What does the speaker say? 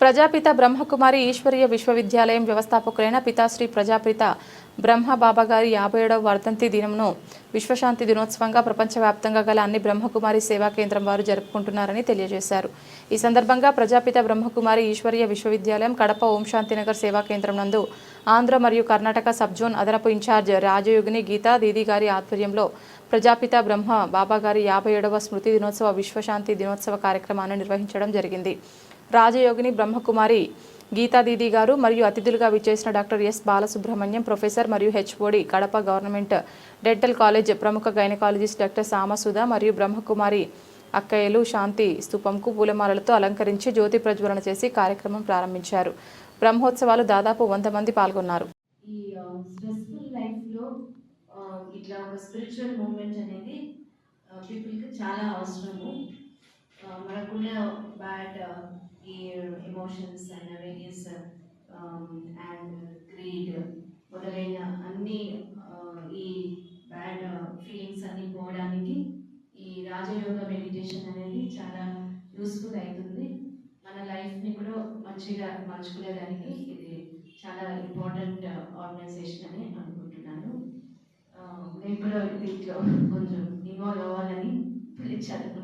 ప్రజాపిత బ్రహ్మకుమారి ఈశ్వరీయ విశ్వవిద్యాలయం వ్యవస్థాపకులైన పితాశ్రీ ప్రజాపిత బ్రహ్మ బాబా గారి యాభై ఏడవ వర్ధంతి దినంను విశ్వశాంతి దినోత్సవంగా ప్రపంచవ్యాప్తంగా గల అన్ని బ్రహ్మకుమారి సేవా కేంద్రం వారు జరుపుకుంటున్నారని తెలియజేశారు. ఈ సందర్భంగా ప్రజాపిత బ్రహ్మకుమారి ఈశ్వరీయ విశ్వవిద్యాలయం కడప ఓం శాంతినగర్ సేవా కేంద్రం నందు ఆంధ్ర మరియు కర్ణాటక సబ్ జోన్ అదనపు ఇన్ఛార్జ్ రాజయోగిని గీతా దీదీ గారి ఆధ్వర్యంలో ప్రజాపిత బ్రహ్మ బాబా గారి యాభై ఏడవ స్మృతి దినోత్సవ విశ్వశాంతి దినోత్సవ కార్యక్రమాన్ని నిర్వహించడం జరిగింది. రాజయోగిని బ్రహ్మకుమారి గీతా దీదీ గారు మరియు అతిథులుగా విచ్చేసిన డాక్టర్ ఎస్ బాలసుబ్రహ్మణ్యం ప్రొఫెసర్ మరియు HOD Kadapa government dental college ప్రముఖ గైనకాలజిస్ట్ డాక్టర్ సామసుధ మరియు బ్రహ్మకుమారి అక్కయ్యలు శాంతి స్తూపంకు పూలమాలలతో అలంకరించి జ్యోతి ప్రజ్వలన చేసి కార్యక్రమం ప్రారంభించారు. బ్రహ్మోత్సవాలు దాదాపు వంద మంది పాల్గొన్నారు. ఈ స్ట్రెస్ఫుల్ లైఫ్లో ఇట్లా ఒక స్పిరిచువల్ మూమెంట్ అనేది పీపుల్కి చాలా అవసరము. మనకున్న బ్యాడ్ ఈ emotions and various and greed మొదలైన అన్ని uh, ఈ బ్యాడ్ ఫీలింగ్స్ uh, అన్ని పోవడానికి ఈ రాజయోగ మెడిటేషన్ అనేది చాలా యూస్ఫుల్ అవుతుంది. మన లైఫ్ని కూడా మంచిగా మార్చుకునేదానికి ఇది చాలా ఇంపార్టెంట్ ఆర్గనైజేషన్ uh, అని అనుకుంటున్నాను. నేను కూడా దీంట్లో కొంచెం ఇన్వాల్వ్ అవ్వాలని పిలిచాను.